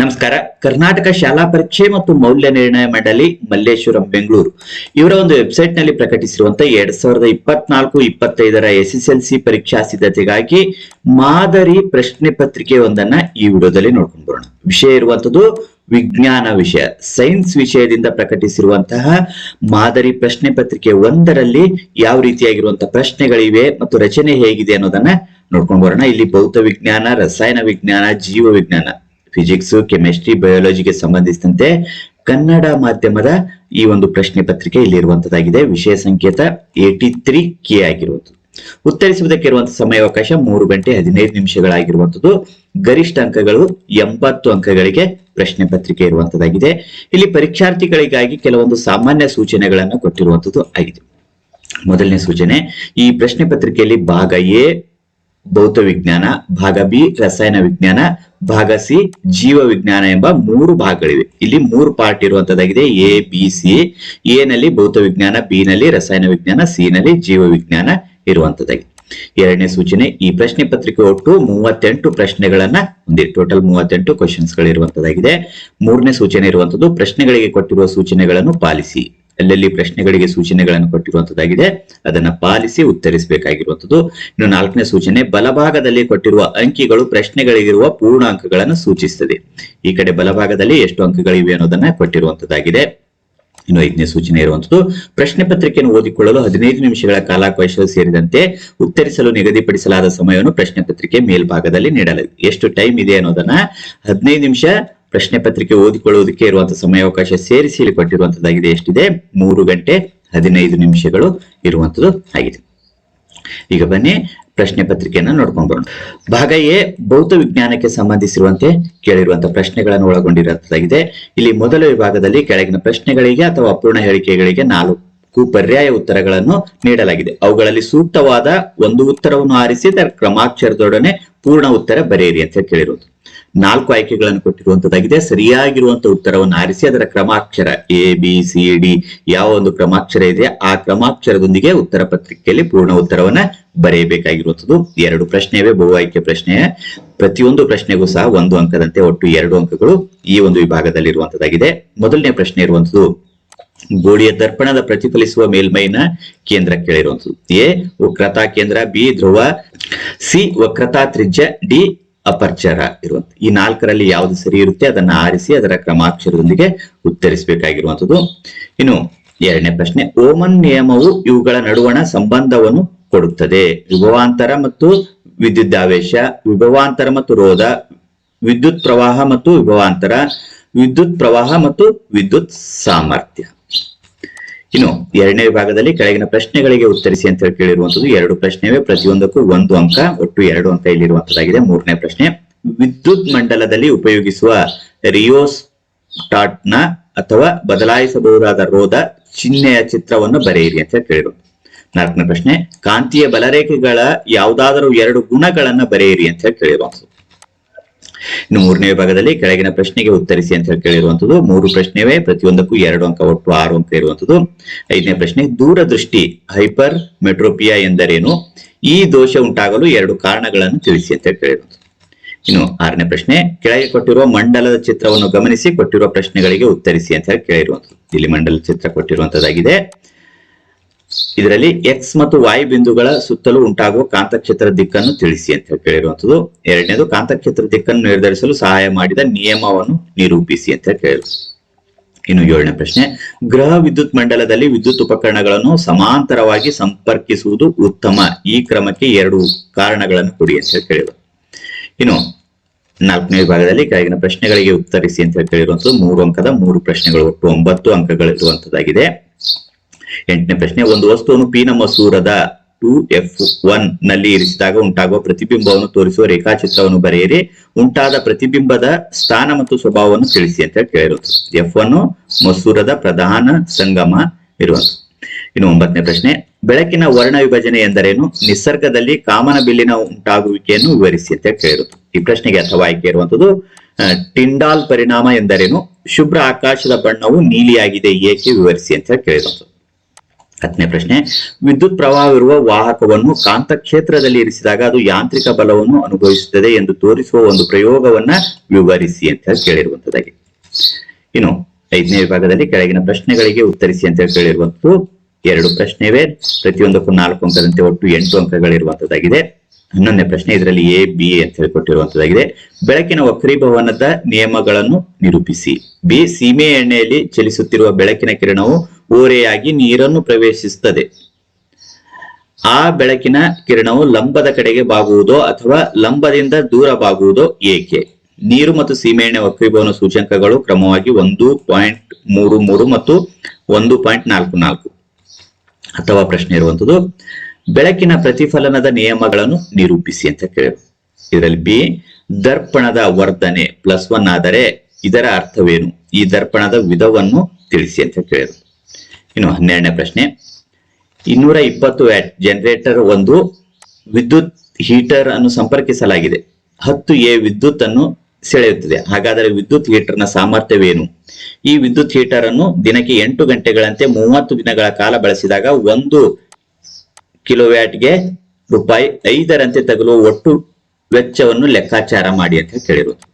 ನಮಸ್ಕಾರ. ಕರ್ನಾಟಕ ಶಾಲಾ ಪರೀಕ್ಷೆ ಮತ್ತು ಮೌಲ್ಯ ನಿರ್ಣಯ ಮಂಡಳಿ, ಮಲ್ಲೇಶ್ವರಂ, ಬೆಂಗಳೂರು. ಇವರ ಒಂದು ವೆಬ್ಸೈಟ್ನಲ್ಲಿ ಪ್ರಕಟಿಸಿರುವಂತಹ ಎರಡ್ ಸಾವಿರದ ಇಪ್ಪತ್ನಾಲ್ಕು, ಇಪ್ಪತ್ತೈದರ ಎಸ್ ಎಸ್ ಎಲ್ ಸಿ ಪರೀಕ್ಷಾ ಸಿದ್ಧತೆಗಾಗಿ ಮಾದರಿ ಪ್ರಶ್ನೆ ಪತ್ರಿಕೆ ಒಂದನ್ನ ಈ ವಿಡಿಯೋದಲ್ಲಿ ನೋಡ್ಕೊಂಡು ಬರೋಣ. ವಿಷಯ ಇರುವಂತದ್ದು ವಿಜ್ಞಾನ ವಿಷಯ. ಸೈನ್ಸ್ ವಿಷಯದಿಂದ ಪ್ರಕಟಿಸಿರುವಂತಹ ಮಾದರಿ ಪ್ರಶ್ನೆ ಪತ್ರಿಕೆ ಒಂದರಲ್ಲಿ ಯಾವ ರೀತಿಯಾಗಿರುವಂತಹ ಪ್ರಶ್ನೆಗಳಿವೆ ಮತ್ತು ರಚನೆ ಹೇಗಿದೆ ಅನ್ನೋದನ್ನ ನೋಡ್ಕೊಂಡು ಬರೋಣ. ಇಲ್ಲಿ ಭೌತ ವಿಜ್ಞಾನ, ರಸಾಯನ ವಿಜ್ಞಾನ, ಜೀವ ವಿಜ್ಞಾನ. ಫಿಸಿಕ್ಸ್ ಕೆಮಿಸ್ಟ್ರಿ ಬಯಾಲಜಿಗೆ ಸಂಬಂಧಿಸಿದಂತೆ ಕನ್ನಡ ಮಾಧ್ಯಮದ ಈ ಒಂದು ಪ್ರಶ್ನೆ ಪತ್ರಿಕೆ ಇಲ್ಲಿ ಇರುವಂತದ್ದಾಗಿದೆ ವಿಷಯ ಸಂಕೇತ ಏಟಿ ತ್ರೀ ಕೆ ಆಗಿರುವುದು. ಉತ್ತರಿಸುವುದಕ್ಕೆ ಇರುವಂತಹ ಸಮಯಾವಕಾಶ ಮೂರು ಗಂಟೆ ಹದಿನೈದು ನಿಮಿಷಗಳಾಗಿರುವಂತದ್ದು. ಗರಿಷ್ಠ ಅಂಕಗಳು ಎಂಬತ್ತು ಅಂಕಗಳಿಗೆ ಪ್ರಶ್ನೆ ಪತ್ರಿಕೆ ಇರುವಂತದ್ದಾಗಿದೆ. ಇಲ್ಲಿ ಪರೀಕ್ಷಾರ್ಥಿಗಳಿಗಾಗಿ ಕೆಲವೊಂದು ಸಾಮಾನ್ಯ ಸೂಚನೆಗಳನ್ನು ಕೊಟ್ಟಿರುವಂತದ್ದು ಆಗಿದೆ. ಮೊದಲನೇ ಸೂಚನೆ, ಈ ಪ್ರಶ್ನೆ ಪತ್ರಿಕೆಯಲ್ಲಿ ಭಾಗ ಎ ಭೌತ ವಿಜ್ಞಾನ ಭಾಗ ಬಿ, ರಸಾಯನ ವಿಜ್ಞಾನ, ಭಾಗ ಸಿ ಜೀವ ವಿಜ್ಞಾನ ಎಂಬ ಮೂರು ಭಾಗಗಳಿವೆ. ಇಲ್ಲಿ ಮೂರು ಪಾರ್ಟ್ ಇರುವಂತದ್ದಾಗಿದೆ, ಎ, ಬಿ, ಸಿ. ಎ ನಲ್ಲಿ ಭೌತ ವಿಜ್ಞಾನ ಬಿ ನಲ್ಲಿ ರಸಾಯನ ವಿಜ್ಞಾನ, ಸಿ ನಲ್ಲಿ ಜೀವ ವಿಜ್ಞಾನ ಇರುವಂತದ್ದಾಗಿದೆ. ಎರಡನೇ ಸೂಚನೆ, ಈ ಪ್ರಶ್ನೆ ಪತ್ರಿಕೆ ಒಟ್ಟು ಮೂವತ್ತೆಂಟು ಪ್ರಶ್ನೆಗಳನ್ನ ಹೊಂದಿದೆ. ಟೋಟಲ್ ಮೂವತ್ತೆಂಟು ಕ್ವಶನ್ಸ್ ಗಳಿರುವಂತದ್ದಾಗಿದೆ. ಮೂರನೇ ಸೂಚನೆ ಇರುವಂತದ್ದು, ಪ್ರಶ್ನೆಗಳಿಗೆ ಕೊಟ್ಟಿರುವ ಸೂಚನೆಗಳನ್ನು ಪಾಲಿಸಿ. ಅಲ್ಲಲ್ಲಿ ಪ್ರಶ್ನೆಗಳಿಗೆ ಸೂಚನೆಗಳನ್ನು ಕೊಟ್ಟಿರುವಂತದ್ದಾಗಿದೆ. ಅದನ್ನ ಪಾಲಿಸಿ ಉತ್ತರಿಸಬೇಕಾಗಿರುವಂತದ್ದು. ಇನ್ನು ನಾಲ್ಕನೇ ಸೂಚನೆ, ಬಲಭಾಗದಲ್ಲಿ ಕೊಟ್ಟಿರುವ ಅಂಕಿಗಳು ಪ್ರಶ್ನೆಗಳಿಗಿರುವ ಪೂರ್ಣಾಂಕಗಳನ್ನು ಸೂಚಿಸುತ್ತದೆ. ಈ ಕಡೆ ಬಲಭಾಗದಲ್ಲಿ ಎಷ್ಟು ಅಂಕಗಳಿವೆ ಅನ್ನೋದನ್ನ ಕೊಟ್ಟಿರುವಂತದ್ದಾಗಿದೆ. ಇನ್ನು ಐದನೇ ಸೂಚನೆ ಇರುವಂತದ್ದು, ಪ್ರಶ್ನೆ ಪತ್ರಿಕೆಯನ್ನು ಓದಿಕೊಳ್ಳಲು ಹದಿನೈದು ನಿಮಿಷಗಳ ಕಾಲಾವಕಾಶ ಸೇರಿದಂತೆ ಉತ್ತರಿಸಲು ನಿಗದಿಪಡಿಸಲಾದ ಸಮಯವನ್ನು ಪ್ರಶ್ನೆ ಪತ್ರಿಕೆ ಮೇಲ್ಭಾಗದಲ್ಲಿ ನೀಡಲಾಗಿದೆ ಎಷ್ಟು ಟೈಮ್ ಇದೆ ಅನ್ನೋದನ್ನ ಹದಿನೈದು ನಿಮಿಷ ಪ್ರಶ್ನೆ ಪತ್ರಿಕೆ ಓದಿಕೊಳ್ಳುವುದಕ್ಕೆ ಇರುವಂತಹ ಸಮಯಾವಕಾಶ ಸೇರಿಸಿ ಇಲ್ಲಿ ಕೊಟ್ಟಿರುವಂತದ್ದಾಗಿದೆ. ಎಷ್ಟಿದೆ? ಮೂರು ಗಂಟೆ ಹದಿನೈದು ನಿಮಿಷಗಳು ಇರುವಂತದ್ದು ಆಗಿದೆ. ಈಗ ಬನ್ನಿ ಪ್ರಶ್ನೆ ಪತ್ರಿಕೆಯನ್ನು ನೋಡ್ಕೊಂಡು ಬರೋಣ. ಭಾಗ ಎ, ಭೌತ ವಿಜ್ಞಾನಕ್ಕೆ ಸಂಬಂಧಿಸಿರುವಂತೆ ಕೇಳಿರುವಂತಹ ಪ್ರಶ್ನೆಗಳನ್ನು ಒಳಗೊಂಡಿರುವಂತದ್ದಾಗಿದೆ. ಇಲ್ಲಿ ಮೊದಲ ವಿಭಾಗದಲ್ಲಿ ಕೆಳಗಿನ ಪ್ರಶ್ನೆಗಳಿಗೆ ಅಥವಾ ಅಪೂರ್ಣ ಹೇಳಿಕೆಗಳಿಗೆ ನಾಲ್ಕು ಪರ್ಯಾಯ ಉತ್ತರಗಳನ್ನು ನೀಡಲಾಗಿದೆ. ಅವುಗಳಲ್ಲಿ ಸೂಕ್ತವಾದ ಒಂದು ಉತ್ತರವನ್ನು ಆರಿಸಿ ಅದರ ಕ್ರಮಾಕ್ಷರದೊಡನೆ ಪೂರ್ಣ ಉತ್ತರ ಬರೆಯಿರಿ ಅಂತ ಕೇಳಿರುವುದು ನಾಲ್ಕು ಆಯ್ಕೆಗಳನ್ನು ಕೊಟ್ಟಿರುವಂತದ್ದಾಗಿದೆ. ಸರಿಯಾಗಿರುವಂತಹ ಉತ್ತರವನ್ನು ಆರಿಸಿ, ಅದರ ಕ್ರಮಾಕ್ಷರ ಎ ಬಿ ಸಿ ಡಿ ಯಾವ ಒಂದು ಕ್ರಮಾಕ್ಷರ ಇದೆ, ಆ ಕ್ರಮಾಕ್ಷರದೊಂದಿಗೆ ಉತ್ತರ ಪತ್ರಿಕೆಯಲ್ಲಿ ಪೂರ್ಣ ಉತ್ತರವನ್ನ ಬರೆಯಬೇಕಾಗಿರುವಂತದ್ದು. ಎರಡು ಪ್ರಶ್ನೆಯವೇ ಬಹು ಆಯ್ಕೆ ಪ್ರಶ್ನೆ ಪ್ರತಿಯೊಂದು ಪ್ರಶ್ನೆಗೂ ಸಹ ಒಂದು ಅಂಕದಂತೆ ಒಟ್ಟು ಎರಡು ಅಂಕಗಳು ಈ ಒಂದು ವಿಭಾಗದಲ್ಲಿ ಇರುವಂತದ್ದಾಗಿದೆ ಮೊದಲನೇ ಪ್ರಶ್ನೆ ಇರುವಂತದ್ದು ಗೋಳಿಯ ದರ್ಪಣದ ಪ್ರತಿಫಲಿಸುವ ಮೇಲ್ಮೈನ ಕೇಂದ್ರ ಕೇಳಿರುವಂತದ್ದು. ಎ, ವಕ್ರತಾ ಕೇಂದ್ರ, ಬಿ, ಧ್ರುವ, ಸಿ, ವಕ್ರತಾ ತ್ರಿಜ್ಯ, ಡಿ ಅಪರ್ಚರ ಇರುವಂತ ಈ ನಾಲ್ಕರಲ್ಲಿ ಯಾವುದು ಸರಿ ಇರುತ್ತೆ, ಅದನ್ನ ಆರಿಸಿ ಅದರ ಕ್ರಮಾಕ್ಷರದೊಂದಿಗೆ ಉತ್ತರಿಸಬೇಕಾಗಿರುವಂತದ್ದು. ಇನ್ನು ಎರಡನೇ ಪ್ರಶ್ನೆ, ಓಮನ್ ನಿಯಮವು ಇವುಗಳ ನಡುವಣ ಸಂಬಂಧವನ್ನು ಕೊಡುತ್ತದೆ. ವಿಭವಾಂತರ ಮತ್ತು ವಿದ್ಯುದಾವೇಶ ವಿಭವಾಂತರ ಮತ್ತು ರೋಧ, ವಿದ್ಯುತ್ ಪ್ರವಾಹ ಮತ್ತು ವಿಭವಾಂತರ ವಿದ್ಯುತ್ ಪ್ರವಾಹ ಮತ್ತು ವಿದ್ಯುತ್ ಸಾಮರ್ಥ್ಯ. ಇನ್ನು ಎರಡನೇ ವಿಭಾಗದಲ್ಲಿ ಕೆಳಗಿನ ಪ್ರಶ್ನೆಗಳಿಗೆ ಉತ್ತರಿಸಿ ಅಂತ ಹೇಳಿ ಕೇಳಿರುವಂತದ್ದು ಎರಡು ಪ್ರಶ್ನೆವೆ. ಪ್ರತಿಯೊಂದಕ್ಕೂ ಒಂದು ಅಂಕ, ಒಟ್ಟು ಎರಡು ಅಂತ ಇಲ್ಲಿರುವಂತದ್ದಾಗಿದೆ ಮೂರನೇ ಪ್ರಶ್ನೆ, ವಿದ್ಯುತ್ ಮಂಡಲದಲ್ಲಿ ಉಪಯೋಗಿಸುವ ರಿಯೋಸ್ ಟಾಟ್ನ ಅಥವಾ ಬದಲಾಯಿಸಬಹುದಾದ ರೋಧ ಚಿಹ್ನೆಯ ಚಿತ್ರವನ್ನು ಬರೆಯಿರಿ ಅಂತ ಕೇಳಿರು. ನಾಲ್ಕನೇ ಪ್ರಶ್ನೆ, ಕಾಂತೀಯ ಬಲರೇಖೆಗಳ ಯಾವುದಾದರೂ ಎರಡು ಗುಣಗಳನ್ನ ಬರೆಯಿರಿ ಅಂತ ಹೇಳಿ ಕೇಳಿರುವಂತದ್ದು ಇನ್ನು ಮೂರನೇ ವಿಭಾಗದಲ್ಲಿ ಕೆಳಗಿನ ಪ್ರಶ್ನೆಗೆ ಉತ್ತರಿಸಿ ಅಂತ ಹೇಳಿ ಕೇಳಿರುವಂತದ್ದು. ಮೂರು ಪ್ರಶ್ನೆವೇ, ಪ್ರತಿಯೊಂದಕ್ಕೂ ಎರಡು ಅಂಕ ಒಟ್ಟು ಆರು ಅಂಕ ಇರುವಂತದ್ದು ಐದನೇ ಪ್ರಶ್ನೆ, ದೂರದೃಷ್ಟಿ, ಹೈಪರ್ ಮೆಟ್ರೋಪಿಯಾ ಎಂದರೇನು? ಈ ದೋಷ ಉಂಟಾಗಲು ಎರಡು ಕಾರಣಗಳನ್ನು ತಿಳಿಸಿ ಅಂತ ಹೇಳಿ ಕೇಳಿರುವಂತದ್ದು. ಇನ್ನು ಆರನೇ ಪ್ರಶ್ನೆ, ಕೆಳಗೆ ಕೊಟ್ಟಿರುವ ಮಂಡಲದ ಚಿತ್ರವನ್ನು ಗಮನಿಸಿ ಕೊಟ್ಟಿರುವ ಪ್ರಶ್ನೆಗಳಿಗೆ ಉತ್ತರಿಸಿ ಅಂತ ಹೇಳಿ ಕೇಳಿರುವಂತದ್ದು. ಇಲ್ಲಿ ಮಂಡಲ ಚಿತ್ರ ಕೊಟ್ಟಿರುವಂತದ್ದಾಗಿದೆ. ಇದರಲ್ಲಿ ಎಕ್ಸ್ ಮತ್ತು ವೈ ಬಿಂದುಗಳ ಸುತ್ತಲೂ ಉಂಟಾಗುವ ಕಾಂತಕ್ಷೇತ್ರ ದಿಕ್ಕನ್ನು ತಿಳಿಸಿ ಅಂತ ಹೇಳಿ ಕೇಳಿರುವಂತದ್ದು ಎರಡನೇದು ಕಾಂತಕ್ಷೇತ್ರ ದಿಕ್ಕನ್ನು ನಿರ್ಧರಿಸಲು ಸಹಾಯ ಮಾಡಿದ ನಿಯಮವನ್ನು ನಿರೂಪಿಸಿ ಅಂತ ಕೇಳಿರು ಇನ್ನು ಏಳನೇ ಪ್ರಶ್ನೆ ಗ್ರಹ ವಿದ್ಯುತ್ ಮಂಡಲದಲ್ಲಿ ವಿದ್ಯುತ್ ಉಪಕರಣಗಳನ್ನು ಸಮಾಂತರವಾಗಿ ಸಂಪರ್ಕಿಸುವುದು ಉತ್ತಮ. ಈ ಕ್ರಮಕ್ಕೆ ಎರಡು ಕಾರಣಗಳನ್ನು ಕೊಡಿ ಅಂತ ಹೇಳಿ ಕೇಳಿರು ಇನ್ನು ನಾಲ್ಕನೇ ವಿಭಾಗದಲ್ಲಿ ಕೆಳಗಿನ ಪ್ರಶ್ನೆಗಳಿಗೆ ಉತ್ತರಿಸಿ ಅಂತ ಹೇಳಿ ಕೇಳಿರುವಂತದ್ದು ಮೂರು ಅಂಕದ ಮೂರು ಪ್ರಶ್ನೆಗಳು ಒಟ್ಟು ಒಂಬತ್ತು ಅಂಕಗಳಿರುವಂತದ್ದಾಗಿದೆ ಎಂಟನೇ ಪ್ರಶ್ನೆ, ಒಂದು ವಸ್ತುವನ್ನು ಪೀನ ಮಸೂರದ ಟು ಎಫ್ ಒನ್ನಲ್ಲಿ ಇರಿಸಿದಾಗ ಉಂಟಾಗುವ ಪ್ರತಿಬಿಂಬವನ್ನು ತೋರಿಸುವ ರೇಖಾಚಿತ್ರವನ್ನು ಬರೆಯಿರಿ. ಉಂಟಾದ ಪ್ರತಿಬಿಂಬದ ಸ್ಥಾನ ಮತ್ತು ಸ್ವಭಾವವನ್ನು ತಿಳಿಸಿ ಅಂತ ಹೇಳಿ ಎಫ್ ಒನ್ ಮಸೂರದ ಪ್ರಧಾನ ಸಂಗಮ ಇರುವಂತ ಇನ್ನು ಒಂಬತ್ತನೇ ಪ್ರಶ್ನೆ, ಬೆಳಕಿನ ವರ್ಣ ವಿಭಜನೆ ಎಂದರೇನು? ನಿಸರ್ಗದಲ್ಲಿ ಕಾಮನ ಬಿಲ್ಲಿನ ಉಂಟಾಗುವಿಕೆಯನ್ನು ವಿವರಿಸಿ ಅಂತ ಕೇಳಿರುತ್ತೆ ಈ ಪ್ರಶ್ನೆಗೆ ಅಥವಾ ಆಯ್ಕೆ ಇರುವಂತದ್ದು ಟಿಂಡಾಲ್ ಪರಿಣಾಮ ಎಂದರೇನು? ಶುಭ್ರ ಆಕಾಶದ ಬಣ್ಣವು ನೀಲಿಯಾಗಿದೆ, ಏಕೆ? ವಿವರಿಸಿ ಅಂತ ಕೇಳಿರುವಂತದ್ದು ಹತ್ತನೇ ಪ್ರಶ್ನೆ, ವಿದ್ಯುತ್ ಪ್ರವಾಹವಿರುವ ವಾಹಕವನ್ನು ಕಾಂತ ಕ್ಷೇತ್ರದಲ್ಲಿ ಇರಿಸಿದಾಗ ಅದು ಯಾಂತ್ರಿಕ ಬಲವನ್ನು ಅನುಭವಿಸುತ್ತದೆ ಎಂದು ತೋರಿಸುವ ಒಂದು ಪ್ರಯೋಗವನ್ನ ವಿವರಿಸಿ ಅಂತ ಹೇಳಿ ಕೇಳಿರುವಂತದ್ದಾಗಿ. ಇನ್ನು ಐದನೇ ವಿಭಾಗದಲ್ಲಿ ಕೆಳಗಿನ ಪ್ರಶ್ನೆಗಳಿಗೆ ಉತ್ತರಿಸಿ ಅಂತ ಹೇಳಿ ಕೇಳಿರುವಂತದ್ದು, ಎರಡು ಪ್ರಶ್ನೆವೆ, ಪ್ರತಿಯೊಂದಕ್ಕೂ ನಾಲ್ಕು ಅಂಕದಂತೆ ಒಟ್ಟು ಎಂಟು ಅಂಕಗಳಿರುವಂತದ್ದಾಗಿದೆ. ಹನ್ನೊಂದನೇ ಪ್ರಶ್ನೆ ಇದರಲ್ಲಿ ಎ ಬಿ ಅಂತ ಹೇಳಿಕೊಟ್ಟಿರುವಂತದ್ದಾಗಿದೆ. ಬೆಳಕಿನ ವಕ್ರೀಭವನದ ನಿಯಮಗಳನ್ನು ನಿರೂಪಿಸಿ. ಬಿ ಸೀಮೆ ಎಣ್ಣೆಯಲ್ಲಿ ಚಲಿಸುತ್ತಿರುವ ಬೆಳಕಿನ ಕಿರಣವು ಓರೆಯಾಗಿ ನೀರನ್ನು ಪ್ರವೇಶಿಸುತ್ತದೆ. ಆ ಬೆಳಕಿನ ಕಿರಣವು ಲಂಬದ ಕಡೆಗೆ ಬಾಗುವುದೋ ಅಥವಾ ಲಂಬದಿಂದ ದೂರ ಬಾಗುವುದೋ ಏಕೆ? ನೀರು ಮತ್ತು ಸೀಮೆಎಣ್ಣೆ ವಕ್ರೀಭವನ ಸೂಚ್ಯಂಕಗಳು ಕ್ರಮವಾಗಿ ಒಂದು ಪಾಯಿಂಟ್ ಮೂರು ಮೂರು ಮತ್ತು ಒಂದು ಪಾಯಿಂಟ್ ನಾಲ್ಕು ನಾಲ್ಕು. ಅಥವಾ ಪ್ರಶ್ನೆ ಇರುವಂತದ್ದು, ಬೆಳಕಿನ ಪ್ರತಿಫಲನದ ನಿಯಮಗಳನ್ನು ನಿರೂಪಿಸಿ ಅಂತ ಕೇಳಿದರು. ಇದರಲ್ಲಿ ಬಿ, ದರ್ಪಣದ ವರ್ಧನೆ ಪ್ಲಸ್ ಒನ್ ಆದರೆ ಇದರ ಅರ್ಥವೇನು? ಈ ದರ್ಪಣದ ವಿಧವನ್ನು ತಿಳಿಸಿ ಅಂತ ಕೇಳಿರು ಇನ್ನು ಹನ್ನೆರಡನೇ ಪ್ರಶ್ನೆ. ಇನ್ನೂರ ಇಪ್ಪತ್ತು ವ್ಯಾಟ್ ಜನರೇಟರ್ ಒಂದು ವಿದ್ಯುತ್ ಹೀಟರ್ ಅನ್ನು ಸಂಪರ್ಕಿಸಲಾಗಿದೆ. ಹತ್ತು ಎ ವಿದ್ಯುತ್ ಅನ್ನು ಸೆಳೆಯುತ್ತದೆ. ಹಾಗಾದರೆ ವಿದ್ಯುತ್ ಹೀಟರ್ನ ಸಾಮರ್ಥ್ಯವೇನು? ಈ ವಿದ್ಯುತ್ ಹೀಟರ್ ಅನ್ನು ದಿನಕ್ಕೆ ಎಂಟು ಗಂಟೆಗಳಂತೆ ಮೂವತ್ತು ದಿನಗಳ ಕಾಲ ಬಳಸಿದಾಗ ಒಂದು ಕಿಲೋವ್ಯಾಟ್ಗೆ ರೂಪಾಯಿ ಐದರಂತೆ ತಗಲುವ ಒಟ್ಟು ವೆಚ್ಚವನ್ನು ಲೆಕ್ಕಾಚಾರ ಮಾಡಿ ಅಂತ ಕೇಳಿರುವುದು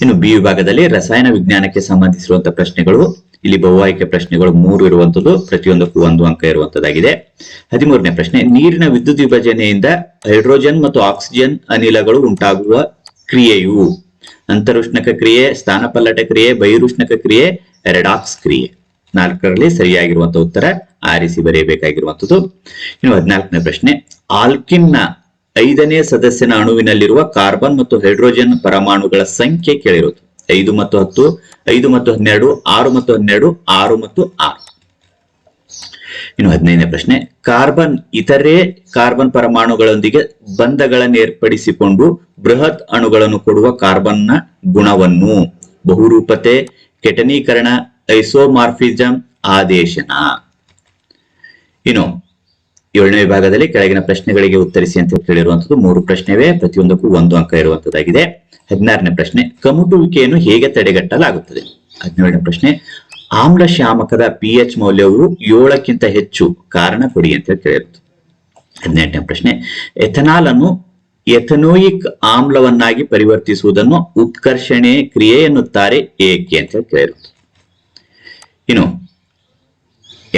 ಇನ್ನು ಬಿ ವಿಭಾಗದಲ್ಲಿ ರಸಾಯನ ವಿಜ್ಞಾನಕ್ಕೆ ಸಂಬಂಧಿಸಿರುವಂತಹ ಪ್ರಶ್ನೆಗಳು. ಇಲ್ಲಿ ಬಹು ಆಯ್ಕೆ ಪ್ರಶ್ನೆಗಳು ಮೂರು ಇರುವಂತದ್ದು, ಪ್ರತಿಯೊಂದಕ್ಕೂ ಒಂದು ಅಂಕ ಇರುವಂತದ್ದಾಗಿದೆ. ಹದಿಮೂರನೇ ಪ್ರಶ್ನೆ, ನೀರಿನ ವಿದ್ಯುತ್ ವಿಭಜನೆಯಿಂದ ಹೈಡ್ರೋಜನ್ ಮತ್ತು ಆಕ್ಸಿಜನ್ ಅನಿಲಗಳು ಉಂಟಾಗುವ ಕ್ರಿಯೆಯು ಅಂತರುಷ್ಣಕ ಕ್ರಿಯೆ, ಸ್ಥಾನಪಲ್ಲಟ ಕ್ರಿಯೆ, ಬಹಿರುಷ್ಣಕ ಕ್ರಿಯೆ ರೆಡಾಕ್ಸ್ ಕ್ರಿಯೆ. ನಾಲ್ಕರಲ್ಲಿ ಸರಿಯಾಗಿರುವಂತಹ ಉತ್ತರ ಆರಿಸಿ ಬರೆಯಬೇಕಾಗಿರುವಂತದ್ದು. ಇನ್ನು ಹದಿನಾಲ್ಕನೇ ಪ್ರಶ್ನೆ, ಆಲ್ಕಿನ್ನ ಐದನೇ ಸದಸ್ಯನ ಅಣುವಿನಲ್ಲಿರುವ ಕಾರ್ಬನ್ ಮತ್ತು ಹೈಡ್ರೋಜನ್ ಪರಮಾಣುಗಳ ಸಂಖ್ಯೆ ಕೇಳಿರುವುದು. ಐದು ಮತ್ತು ಹತ್ತು, ಐದು ಮತ್ತು ಹನ್ನೆರಡು, ಆರು ಮತ್ತು ಹನ್ನೆರಡು, ಆರು ಮತ್ತು ಆರು. ಇನ್ನು ಹದಿನೈದನೇ ಪ್ರಶ್ನೆ, ಕಾರ್ಬನ್ ಇತರೆ ಕಾರ್ಬನ್ ಪರಮಾಣುಗಳೊಂದಿಗೆ ಬಂಧಗಳನ್ನು ಏರ್ಪಡಿಸಿಕೊಂಡು ಬೃಹತ್ ಅಣುಗಳನ್ನು ಕೊಡುವ ಕಾರ್ಬನ್ನ ಗುಣವನ್ನು, ಬಹುರೂಪತೆ, ಕೆಟನೀಕರಣ ಐಸೋಮಾರ್ಫಿಸಮ್ ಆದೇಶನ. ಇನ್ನು ಏಳನೇ ವಿಭಾಗದಲ್ಲಿ ಕೆಳಗಿನ ಪ್ರಶ್ನೆಗಳಿಗೆ ಉತ್ತರಿಸಿ ಅಂತ ಕೇಳಿರುವಂತದ್ದು ಮೂರು ಪ್ರಶ್ನೆವೇ, ಪ್ರತಿಯೊಂದಕ್ಕೂ ಒಂದು ಅಂಕ ಇರುವಂತದ್ದಾಗಿದೆ. ಹದಿನಾರನೇ ಪ್ರಶ್ನೆ, ಕಮುಟುವಿಕೆಯನ್ನು ಹೇಗೆ ತಡೆಗಟ್ಟಲಾಗುತ್ತದೆ? ಹದಿನೇಳನೇ ಪ್ರಶ್ನೆ, ಆಮ್ಲ ಶ್ಯಾಮಕದ ಪಿ ಎಚ್ ಮೌಲ್ಯವು ಏಳಕ್ಕಿಂತ ಹೆಚ್ಚು ಕಾರಣ ಕೊಡಿ ಅಂತ ಕೇಳಿರುತ್ತೆ ಹದಿನೆಂಟನೇ ಪ್ರಶ್ನೆ, ಎಥನಾಲ್ ಅನ್ನು ಎಥನೋಯಿಕ್ ಆಮ್ಲವನ್ನಾಗಿ ಪರಿವರ್ತಿಸುವುದನ್ನು ಉತ್ಕರ್ಷಣೆ ಕ್ರಿಯೆ ಎನ್ನುತ್ತಾರೆ ಏಕೆ ಅಂತ ಕೇಳಿರುತ್ತೆ ಇನ್ನು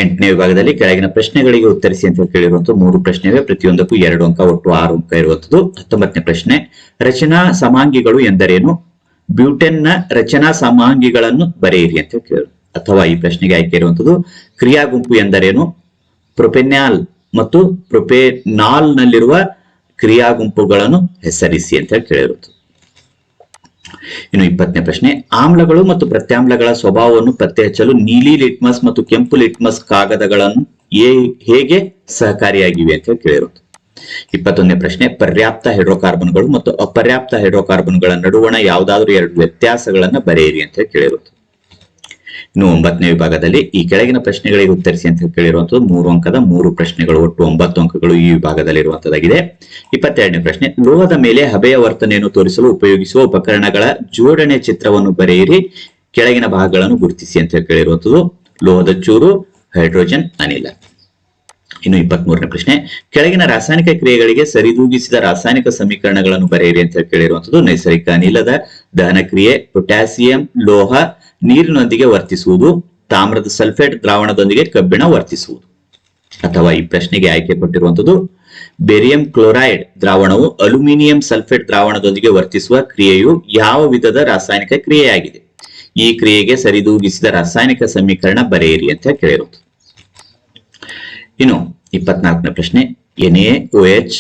ಎಂಟನೇ ವಿಭಾಗದಲ್ಲಿ ಕೆಳಗಿನ ಪ್ರಶ್ನೆಗಳಿಗೆ ಉತ್ತರಿಸಿ ಅಂತ ಕೇಳಿರುವಂತಹ ಮೂರು ಪ್ರಶ್ನೆಗೆ ಪ್ರತಿಯೊಂದಕ್ಕೂ ಎರಡು ಅಂಕ, ಒಟ್ಟು ಆರು ಅಂಕ ಇರುವಂತದ್ದು. ಹತ್ತೊಂಬತ್ತನೇ ಪ್ರಶ್ನೆ, ರಚನಾ ಸಮಾಂಗಿಗಳು ಎಂದರೇನು? ಬ್ಯೂಟೆನ್ನ ರಚನಾ ಸಮಾಂಗಿಗಳನ್ನು ಬರೆಯಿರಿ ಅಂತ ಕೇಳಿದ್ರು ಅಥವಾ ಈ ಪ್ರಶ್ನೆಗೆ ಆಯ್ಕೆ ಇರುವಂತದ್ದು, ಕ್ರಿಯಾ ಗುಂಪು ಎಂದರೇನು? ಪ್ರೊಪೆನ್ಯಾಲ್ ಮತ್ತು ಪ್ರೊಪೆನಾಲ್ ನಲ್ಲಿರುವ ಕ್ರಿಯಾ ಗುಂಪುಗಳನ್ನು ಹೆಸರಿಸಿ ಅಂತ ಕೇಳಿರುವುದು ಇನ್ನು ಇಪ್ಪತ್ತನೇ ಪ್ರಶ್ನೆ, ಆಮ್ಲಗಳು ಮತ್ತು ಪ್ರತ್ಯಾಮ್ಲಗಳ ಸ್ವಭಾವವನ್ನು ಪತ್ತೆ ಹಚ್ಚಲು ನೀಲಿ ಲಿಟ್ಮಸ್ ಮತ್ತು ಕೆಂಪು ಲಿಟ್ಮಸ್ ಕಾಗದಗಳನ್ನು ಹೇಗೆ ಸಹಕಾರಿಯಾಗಿವೆ ಅಂತ ಕೇಳಿರೋದು. ಇಪ್ಪತ್ತೊಂದನೇ ಪ್ರಶ್ನೆ, ಪರ್ಯಾಪ್ತ ಹೈಡ್ರೋಕಾರ್ಬನ್ಗಳು ಮತ್ತು ಅಪರ್ಯಾಪ್ತ ಹೈಡ್ರೋಕಾರ್ಬನ್ಗಳ ನಡುವಣ ಯಾವುದಾದ್ರೂ ಎರಡು ವ್ಯತ್ಯಾಸಗಳನ್ನ ಬರೆಯಿರಿ ಅಂತ ಕೇಳಿರೋದು. ಇನ್ನು ಒಂಬತ್ತನೇ ವಿಭಾಗದಲ್ಲಿ ಈ ಕೆಳಗಿನ ಪ್ರಶ್ನೆಗಳಿಗೆ ಉತ್ತರಿಸಿ ಅಂತ ಕೇಳಿರುವಂತದ್ದು, ಮೂರು ಅಂಕದ ಮೂರು ಪ್ರಶ್ನೆಗಳು ಒಟ್ಟು ಒಂಬತ್ತು ಅಂಕಗಳು ಈ ವಿಭಾಗದಲ್ಲಿ ಇರುವಂತದ್ದಾಗಿದೆ ಇಪ್ಪತ್ತೆರಡನೇ ಪ್ರಶ್ನೆ, ಲೋಹದ ಮೇಲೆ ಹಬೆಯ ವರ್ತನೆಯನ್ನು ತೋರಿಸಲು ಉಪಯೋಗಿಸುವ ಉಪಕರಣಗಳ ಜೋಡಣೆ ಚಿತ್ರವನ್ನು ಬರೆಯಿರಿ, ಕೆಳಗಿನ ಭಾಗಗಳನ್ನು ಗುರುತಿಸಿ ಅಂತ ಕೇಳಿರುವಂತದ್ದು, ಲೋಹದ ಚೂರು, ಹೈಡ್ರೋಜನ್, ಅನಿಲ. ಇನ್ನು ಇಪ್ಪತ್ಮೂರನೇ ಪ್ರಶ್ನೆ, ಕೆಳಗಿನ ರಾಸಾಯನಿಕ ಕ್ರಿಯೆಗಳಿಗೆ ಸರಿದೂಗಿಸಿದ ರಾಸಾಯನಿಕ ಸಮೀಕರಣಗಳನ್ನು ಬರೆಯಿರಿ ಅಂತ ಹೇಳಿ ಕೇಳಿರುವಂತದ್ದು ನೈಸರ್ಗಿಕ ಅನಿಲದ ದಹನ ಕ್ರಿಯೆ ಪೊಟ್ಯಾಸಿಯಂ, ಲೋಹ, ನೀರಿನೊಂದಿಗೆ ವರ್ತಿಸುವುದು, ತಾಮ್ರದ ಸಲ್ಫೇಟ್ ದ್ರಾವಣದೊಂದಿಗೆ ಕಬ್ಬಿಣ ವರ್ತಿಸುವುದು. ಅಥವಾ ಈ ಪ್ರಶ್ನೆಗೆ ಆಯ್ಕೆ ಕೊಟ್ಟಿರುವಂತದ್ದು ಬೆರಿಯಂ ಕ್ಲೋರೈಡ್ ದ್ರಾವಣವು ಅಲ್ಯೂಮಿನಿಯಂ ಸಲ್ಫೇಟ್ ದ್ರಾವಣದೊಂದಿಗೆ ವರ್ತಿಸುವ ಕ್ರಿಯೆಯು ಯಾವ ವಿಧದ ರಾಸಾಯನಿಕ ಕ್ರಿಯೆಯಾಗಿದೆ? ಈ ಕ್ರಿಯೆಗೆ ಸರಿದೂಗಿಸಿದ ರಾಸಾಯನಿಕ ಸಮೀಕರಣ ಬರೆಯಿರಿ ಅಂತ ಕೇಳಿರುವುದು ಇನ್ನು ಇಪ್ಪತ್ನಾಲ್ಕನೇ ಪ್ರಶ್ನೆ N A O H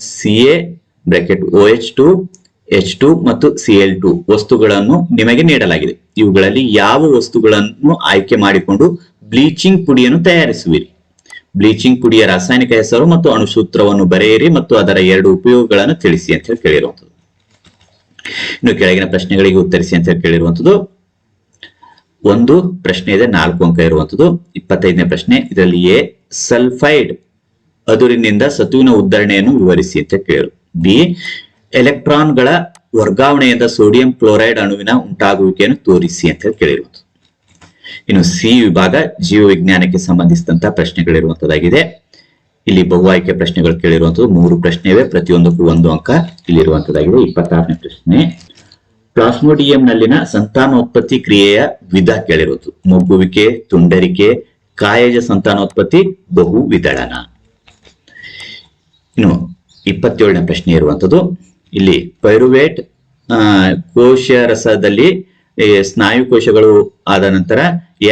C A bracket O H two H two ಮತ್ತು ಸಿ ಎಲ್ ಟು ವಸ್ತುಗಳನ್ನು ನಿಮಗೆ ನೀಡಲಾಗಿದೆ. ಇವುಗಳಲ್ಲಿ ಯಾವ ವಸ್ತುಗಳನ್ನು ಆಯ್ಕೆ ಮಾಡಿಕೊಂಡು ಬ್ಲೀಚಿಂಗ್ ಪುಡಿಯನ್ನು ತಯಾರಿಸುವಿರಿ. ಬ್ಲೀಚಿಂಗ್ ಪುಡಿಯ ರಾಸಾಯನಿಕ ಹೆಸರು ಮತ್ತು ಅಣುಸೂತ್ರವನ್ನು ಬರೆಯಿರಿ ಮತ್ತು ಅದರ ಎರಡು ಉಪಯೋಗಗಳನ್ನು ತಿಳಿಸಿ ಅಂತ ಹೇಳಿ ಕೇಳಿರುವಂಥದ್ದು. ಇನ್ನು ಕೆಳಗಿನ ಪ್ರಶ್ನೆಗಳಿಗೆ ಉತ್ತರಿಸಿ ಅಂತ ಹೇಳಿ ಕೇಳಿರುವಂಥದ್ದು ಒಂದು ಪ್ರಶ್ನೆ ಇದೆ, ನಾಲ್ಕು ಅಂಕ ಇರುವಂತದ್ದು ಇಪ್ಪತ್ತೈದನೇ ಪ್ರಶ್ನೆ, ಇದರಲ್ಲಿ ಎ, ಸಲ್ಫೈಡ್ ಅದುರಿನಿಂದ ಸತುವಿನ ಉದ್ದರಣೆಯನ್ನು ವಿವರಿಸಿ ಅಂತ ಕೇಳು ಬಿ, ಎಲೆಕ್ಟ್ರಾನ್ಗಳ ವರ್ಗಾವಣೆಯಿಂದ ಸೋಡಿಯಂ ಕ್ಲೋರೈಡ್ ಅಣುವಿನ ಉಂಟಾಗುವಿಕೆಯನ್ನು ತೋರಿಸಿ ಅಂತ ಹೇಳಿ ಇನ್ನು ಸಿ ವಿಭಾಗ ಜೀವ ವಿಜ್ಞಾನಕ್ಕೆ ಸಂಬಂಧಿಸಿದಂತಹ ಪ್ರಶ್ನೆಗಳಿರುವಂತದ್ದಾಗಿದೆ ಇಲ್ಲಿ ಬಹು ಆಯ್ಕೆ ಪ್ರಶ್ನೆಗಳು ಕೇಳಿರುವಂತದ್ದು ಮೂರು ಪ್ರಶ್ನೆ ಇವೆ ಪ್ರತಿಯೊಂದಕ್ಕೂ ಒಂದು ಅಂಕ ಇಲ್ಲಿರುವಂತದ್ದಾಗಿದೆ ಇಪ್ಪತ್ತಾರನೇ ಪ್ರಶ್ನೆ. ಪ್ಲಾಸ್ಮೋಡಿಯಂ ನಲ್ಲಿನ ಸಂತಾನೋತ್ಪತ್ತಿ ಕ್ರಿಯೆಯ ವಿಧ ಕೇಳಿರುವುದು ಮೊಬ್ಬುವಿಕೆ ತುಂಡರಿಕೆ, ಕಾಯಜ ಸಂತಾನೋತ್ಪತ್ತಿ, ಬಹು ವಿದಳನ. ಇನ್ನು ಇಪ್ಪತ್ತೇಳನೇ ಪ್ರಶ್ನೆ ಇರುವಂತದ್ದು ಇಲ್ಲಿ ಪೈರುವೇಟ್ ಕೋಶ ರಸದಲ್ಲಿ ಸ್ನಾಯು ಕೋಶಗಳು ಆದ ನಂತರ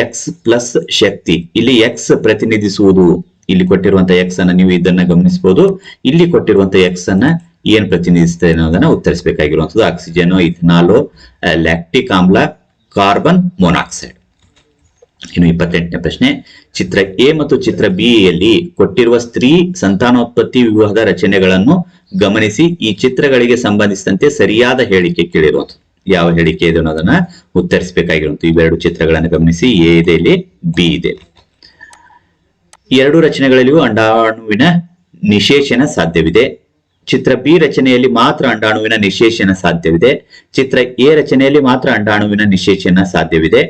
ಎಕ್ಸ್ ಪ್ಲಸ್ ಶಕ್ತಿ. ಇಲ್ಲಿ ಎಕ್ಸ್ ಪ್ರತಿನಿಧಿಸುವುದು. ಇಲ್ಲಿ ಕೊಟ್ಟಿರುವಂತ ಎಕ್ಸ್ ಅನ್ನ ನೀವು ಇದನ್ನ ಗಮನಿಸಬಹುದು ಇಲ್ಲಿ ಕೊಟ್ಟಿರುವಂತ ಎಕ್ಸ್ ಅನ್ನ ಏನ್ ಪ್ರತಿನಿಧಿಸುತ್ತೆ ಅನ್ನೋದನ್ನ ಉತ್ತರಿಸಬೇಕಾಗಿರುವಂತದ್ದು ಆಕ್ಸಿಜನ್ ಇಥನಾಲು ಲ್ಯಾಕ್ಟಿಕ್ ಆಮ್ಲ ಕಾರ್ಬನ್ ಮೊನಾಕ್ಸೈಡ್ ಇನ್ನು ಇಪ್ಪತ್ತೆಂಟನೇ ಪ್ರಶ್ನೆ, ಚಿತ್ರ ಎ ಮತ್ತು ಚಿತ್ರ ಬಿ ಯಲ್ಲಿ ಕೊಟ್ಟಿರುವ ಸ್ತ್ರೀ ಸಂತಾನೋತ್ಪತ್ತಿ ವಿವಾಹದ ರಚನೆಗಳನ್ನು ಗಮನಿಸಿ ಈ ಚಿತ್ರಗಳಿಗೆ ಸಂಬಂಧಿಸಿದಂತೆ ಸರಿಯಾದ ಹೇಳಿಕೆ ಕೇಳಿರುವಂಥದ್ದು. ಯಾವ ಹೇಳಿಕೆ ಇದೆ ಅನ್ನೋದನ್ನ ಉತ್ತರಿಸಬೇಕಾಗಿರುವಂತ ಇವೆರಡು ಚಿತ್ರಗಳನ್ನು ಗಮನಿಸಿ, ಎ ಇದೆ ಇಲ್ಲಿ, ಬಿ ಇದೆ ಎರಡು ರಚನೆಗಳಲ್ಲಿಯೂ ಅಂಡಾಣುವಿನ ನಿಶೇಷನ ಸಾಧ್ಯವಿದೆ. ಚಿತ್ರ ಬಿ ರಚನೆಯಲ್ಲಿ ಮಾತ್ರ ಅಂಡಾಣುವಿನ ನಿಶೇಷನ ಸಾಧ್ಯವಿದೆ. ಚಿತ್ರ ಎ ರಚನೆಯಲ್ಲಿ ಮಾತ್ರ ಅಂಡಾಣುವಿನ ನಿಶೇಷನ ಸಾಧ್ಯವಿದೆ.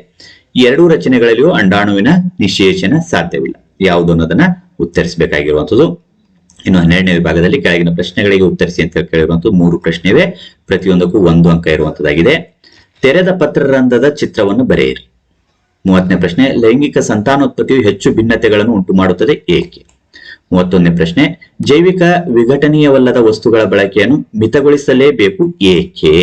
ಎರಡೂ ರಚನೆಗಳಲ್ಲಿಯೂ ಅಂಡಾಣುವಿನ ನಿಶೇಷನ ಸಾಧ್ಯವಿಲ್ಲ. ಯಾವುದು ಅನ್ನೋದನ್ನ ಉತ್ತರಿಸಬೇಕಾಗಿರುವಂತದ್ದು ಇನ್ನು ಹನ್ನೆರಡನೇ ವಿಭಾಗದಲ್ಲಿ ಕೆಳಗಿನ ಪ್ರಶ್ನೆಗಳಿಗೆ ಉತ್ತರಿಸಿ ಅಂತ ಕೇಳಿರುವಂತದ್ದು ಮೂರು ಪ್ರಶ್ನೆ ಇವೆ ಪ್ರತಿಯೊಂದಕ್ಕೂ ಒಂದು ಅಂಕ ಇರುವಂತದ್ದಾಗಿದೆ ತೆರೆದ ಪತ್ರರಂಧದ ಚಿತ್ರವನ್ನು ಬರೆಯಿರಿ. ಮೂವತ್ತನೇ ಪ್ರಶ್ನೆ, ಲೈಂಗಿಕ ಸಂತಾನೋತ್ಪತ್ತಿಯು ಹೆಚ್ಚು ಭಿನ್ನತೆಗಳನ್ನು ಉಂಟು ಮಾಡುತ್ತದೆ ಏಕೆ? ಮೂವತ್ತೊಂದನೇ ಪ್ರಶ್ನೆ, ಜೈವಿಕ ವಿಘಟನೀಯವಲ್ಲದ ವಸ್ತುಗಳ ಬಳಕೆಯನ್ನು ಮಿತಗೊಳಿಸಲೇಬೇಕು ಏಕೆ?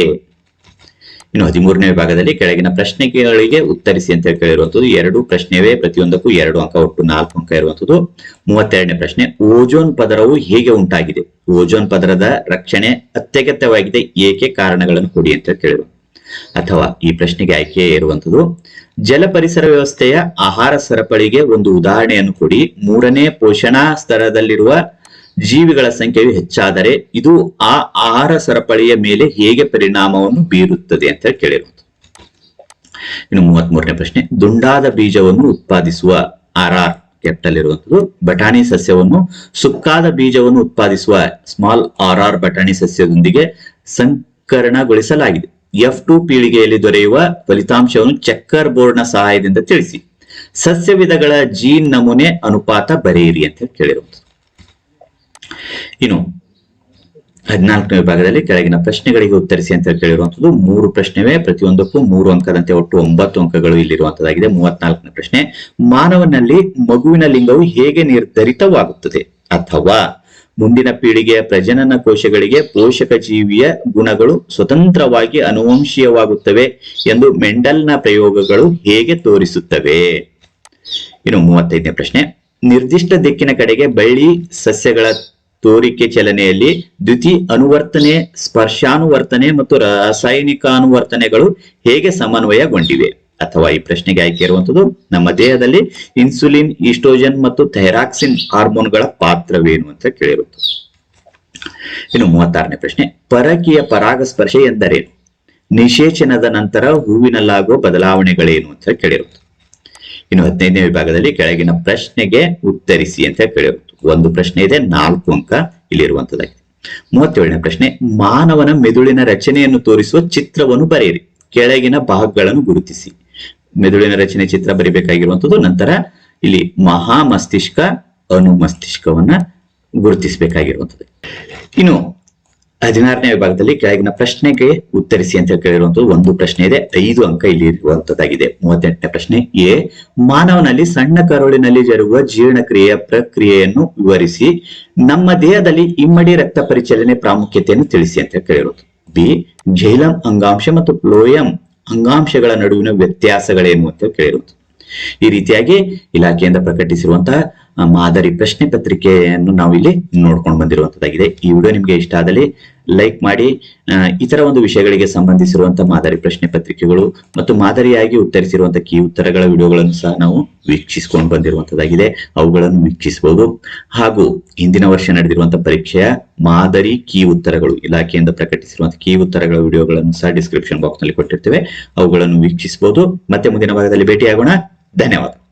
ಇನ್ನು ಹದಿಮೂರನೇ ವಿಭಾಗದಲ್ಲಿ ಕೆಳಗಿನ ಪ್ರಶ್ನೆಗಳಿಗೆ ಉತ್ತರಿಸಿ ಅಂತ ಕೇಳಿರುವಂತದ್ದು ಎರಡು ಪ್ರಶ್ನೆವೇ, ಪ್ರತಿಯೊಂದಕ್ಕೂ ಎರಡು ಅಂಕ ಒಟ್ಟು ನಾಲ್ಕು ಅಂಕ ಇರುವಂತದ್ದು ಮೂವತ್ತೆರಡನೇ ಪ್ರಶ್ನೆ, ಓಜೋನ್ ಪದರವು ಹೇಗೆ ಉಂಟಾಗಿದೆ? ಓಜೋನ್ ಪದರದ ರಕ್ಷಣೆ ಅತ್ಯಗತ್ಯವಾಗಿದೆ, ಏಕೆ ಕಾರಣಗಳನ್ನು ಕೊಡಿ ಅಂತ ಕೇಳಿರು ಅಥವಾ ಈ ಪ್ರಶ್ನೆಗೆ ಆಯ್ಕೆ ಇರುವಂತದ್ದು ಜಲ ಪರಿಸರ ವ್ಯವಸ್ಥೆಯ ಆಹಾರ ಸರಪಳಿಗೆ ಒಂದು ಉದಾಹರಣೆಯನ್ನು ಕೊಡಿ. ಮೂರನೇ, ಪೋಷಣಾ ಸ್ತರದಲ್ಲಿರುವ ಜೀವಿಗಳ ಸಂಖ್ಯೆಯು ಹೆಚ್ಚಾದರೆ ಇದು ಆ ಆಹಾರ ಸರಪಳಿಯ ಮೇಲೆ ಹೇಗೆ ಪರಿಣಾಮವನ್ನು ಬೀರುತ್ತದೆ ಅಂತ ಕೇಳಿರುವಂತ ಇನ್ನು ಮೂವತ್ತ್ ಪ್ರಶ್ನೆ, ದುಂಡಾದ ಬೀಜವನ್ನು ಉತ್ಪಾದಿಸುವ ಆರ್ ಆರ್ ಕ್ಯಾಪಿಟಲ್ ಇರುವಂತದ್ದು ಬಟಾಣಿ ಸಸ್ಯವನ್ನು ಸುಕ್ಕಾದ ಬೀಜವನ್ನು ಉತ್ಪಾದಿಸುವ ಸ್ಮಾಲ್ ಆರ್ ಆರ್ ಬಟಾಣಿ ಸಸ್ಯದೊಂದಿಗೆ ಸಂಕರಣಗೊಳಿಸಲಾಗಿದೆ. ಎಫ್ ಟು ಪೀಳಿಗೆಯಲ್ಲಿ ದೊರೆಯುವ ಫಲಿತಾಂಶವನ್ನು ಚೆಕ್ಕರ್ ಬೋರ್ಡ್ನ ಸಹಾಯದಿಂದ ತಿಳಿಸಿ. ಸಸ್ಯ ವಿಧಗಳ ಜೀನ್ ನಮೂನೆ ಅನುಪಾತ ಬರೆಯಿರಿ ಅಂತ ಹೇಳಿ ಇನ್ನು ಹದಿನಾಲ್ಕನೇ ವಿಭಾಗದಲ್ಲಿ ಕೆಳಗಿನ ಪ್ರಶ್ನೆಗಳಿಗೆ ಉತ್ತರಿಸಿ ಅಂತ ಕೇಳಿರುವಂತದ್ದು ಮೂರು ಪ್ರಶ್ನೆವೇ, ಪ್ರತಿಯೊಂದಕ್ಕೂ ಮೂರು ಅಂಕದಂತೆ ಒಟ್ಟು ಒಂಬತ್ತು ಅಂಕಗಳು ಇಲ್ಲಿರುವಂತದ್ದಾಗಿದೆ ಮೂವತ್ನಾಲ್ಕನೇ ಪ್ರಶ್ನೆ, ಮಾನವನಲ್ಲಿ ಮಗುವಿನ ಲಿಂಗವು ಹೇಗೆ ನಿರ್ಧರಿತವಾಗುತ್ತದೆ? ಅಥವಾ ಮುಂದಿನ ಪೀಳಿಗೆಯ ಪ್ರಜನನ ಕೋಶಗಳಿಗೆ ಪೋಷಕ ಜೀವಿಯ ಗುಣಗಳು ಸ್ವತಂತ್ರವಾಗಿ ಅನುವಂಶೀಯವಾಗುತ್ತವೆ ಎಂದು ಮೆಂಡಲ್ನ ಪ್ರಯೋಗಗಳು ಹೇಗೆ ತೋರಿಸುತ್ತವೆ? ಇನ್ನು ಮೂವತ್ತೈದನೇ ಪ್ರಶ್ನೆ. ನಿರ್ದಿಷ್ಟ ದಿಕ್ಕಿನ ಕಡೆಗೆ ಬಳ್ಳಿ ಸಸ್ಯಗಳ ತೋರಿಕೆ ಚಲನೆಯಲ್ಲಿ ದ್ಯುತಿ ಅನುವರ್ತನೆ, ಸ್ಪರ್ಶಾನುವರ್ತನೆ ಮತ್ತು ರಾಸಾಯನಿಕ ಅನುವರ್ತನೆಗಳು ಹೇಗೆ ಸಮನ್ವಯಗೊಂಡಿವೆ? ಅಥವಾ ಈ ಪ್ರಶ್ನೆಗೆ ಆಯ್ಕೆ ಇರುವಂತದ್ದು ನಮ್ಮ ದೇಹದಲ್ಲಿ ಇನ್ಸುಲಿನ್ ಈಸ್ಟ್ರೋಜನ್ ಮತ್ತು ಥೈರಾಕ್ಸಿನ್ ಹಾರ್ಮೋನ್ಗಳ ಪಾತ್ರವೇನು ಅಂತ ಕೇಳಿರುತ್ತೆ ಇನ್ನು ಮೂವತ್ತಾರನೇ ಪ್ರಶ್ನೆ, ಪರಕೀಯ ಪರಾಗಸ್ಪರ್ಶ ಎಂದರೇನು? ನಿಶೇಚನದ ನಂತರ ಹೂವಿನಲ್ಲಾಗುವ ಬದಲಾವಣೆಗಳೇನು ಅಂತ ಕೇಳಿರುತ್ತೆ ಇನ್ನು ಹದಿನೈದನೇ ವಿಭಾಗದಲ್ಲಿ ಕೆಳಗಿನ ಪ್ರಶ್ನೆಗೆ ಉತ್ತರಿಸಿ ಅಂತ ಕೇಳಿರುತ್ತೆ ಒಂದು ಪ್ರಶ್ನೆ ಇದೆ, ನಾಲ್ಕು ಅಂಕ ಇಲ್ಲಿರುವಂತದ್ದಾಗಿದೆ. ಮೂವತ್ತೇಳನೇ ಪ್ರಶ್ನೆ, ಮಾನವನ ಮೆದುಳಿನ ರಚನೆಯನ್ನು ತೋರಿಸುವ ಚಿತ್ರವನ್ನು ಬರೆಯಿರಿ. ಕೆಳಗಿನ ಭಾಗಗಳನ್ನು ಗುರುತಿಸಿ. ಮೆದುಳಿನ ರಚನೆ ಚಿತ್ರ ಬರಿಬೇಕಾಗಿರುವಂತದ್ದು ನಂತರ ಇಲ್ಲಿ ಮಹಾ ಮಸ್ತಿಷ್ಕ ಅನು ಮಸ್ತಿಷ್ಕವನ್ನ ಇನ್ನು ಹದಿನಾರನೇ ವಿಭಾಗದಲ್ಲಿ ಕೆಳಗಿನ ಪ್ರಶ್ನೆಗೆ ಉತ್ತರಿಸಿ ಅಂತ ಕೇಳಿರುವಂತದ್ದು ಒಂದು ಪ್ರಶ್ನೆ ಇದೆ, ಐದು ಅಂಕ ಇಲ್ಲಿ ಇರುವಂತದ್ದಾಗಿದೆ ಮೂವತ್ತೆಂಟನೇ ಪ್ರಶ್ನೆ, ಎ, ಮಾನವನಲ್ಲಿ ಸಣ್ಣ ಕರುಳಿನಲ್ಲಿ ಜರುಗುವ ಜೀರ್ಣಕ್ರಿಯೆಯ ಪ್ರಕ್ರಿಯೆಯನ್ನು ವಿವರಿಸಿ, ನಮ್ಮ ದೇಹದಲ್ಲಿ ಇಮ್ಮಡಿ ರಕ್ತ ಪರಿಚಲನೆ ಪ್ರಾಮುಖ್ಯತೆಯನ್ನು ತಿಳಿಸಿ ಅಂತ ಕೇಳಿರುವುದು ಬಿ, ಝೈಲಂ ಅಂಗಾಂಶ ಮತ್ತು ಫ್ಲೋಯಂ ಅಂಗಾಂಶಗಳ ನಡುವಿನ ವ್ಯತ್ಯಾಸಗಳೇನು ಅಂತ ಕೇಳಿರುವುದು. ಈ ರೀತಿಯಾಗಿ ಇಲಾಖೆಯಿಂದ ಪ್ರಕಟಿಸಿರುವಂತಹ ಮಾದರಿ ಪ್ರಶ್ನೆ ಪತ್ರಿಕೆಯನ್ನು ನಾವು ಇಲ್ಲಿ ನೋಡ್ಕೊಂಡು ಬಂದಿರುವಂತದ್ದಾಗಿದೆ. ಈ ವಿಡಿಯೋ ನಿಮ್ಗೆ ಇಷ್ಟ ಆದಲ್ಲಿ ಲೈಕ್ ಮಾಡಿ ಇತರ ಒಂದು ವಿಷಯಗಳಿಗೆ ಸಂಬಂಧಿಸಿರುವಂತಹ ಮಾದರಿ ಪ್ರಶ್ನೆ ಪತ್ರಿಕೆಗಳು ಮತ್ತು ಮಾದರಿಯಾಗಿ ಉತ್ತರಿಸಿರುವಂತಹ ಕೀ ಉತ್ತರಗಳ ವಿಡಿಯೋಗಳನ್ನು ಸಹ ನಾವು ವೀಕ್ಷಿಸಿಕೊಂಡು ಬಂದಿರುವಂತದ್ದಾಗಿದೆ. ಅವುಗಳನ್ನು ವೀಕ್ಷಿಸಬಹುದು. ಹಾಗೂ ಹಿಂದಿನ ವರ್ಷ ನಡೆದಿರುವಂತಹ ಪರೀಕ್ಷೆಯ ಮಾದರಿ ಕೀ ಉತ್ತರಗಳು ಇಲಾಖೆಯಿಂದ ಪ್ರಕಟಿಸಿರುವಂತಹ ಕೀ ಉತ್ತರಗಳ ವಿಡಿಯೋಗಳನ್ನು ಸಹ ಡಿಸ್ಕ್ರಿಪ್ಷನ್ ಬಾಕ್ಸ್ನಲ್ಲಿ ಕೊಟ್ಟಿರ್ತೇವೆ. ಅವುಗಳನ್ನು ವೀಕ್ಷಿಸಬಹುದು. ಮತ್ತೆ ಮುಂದಿನ ಭಾಗದಲ್ಲಿ ಭೇಟಿಯಾಗೋಣ. ಧನ್ಯವಾದ.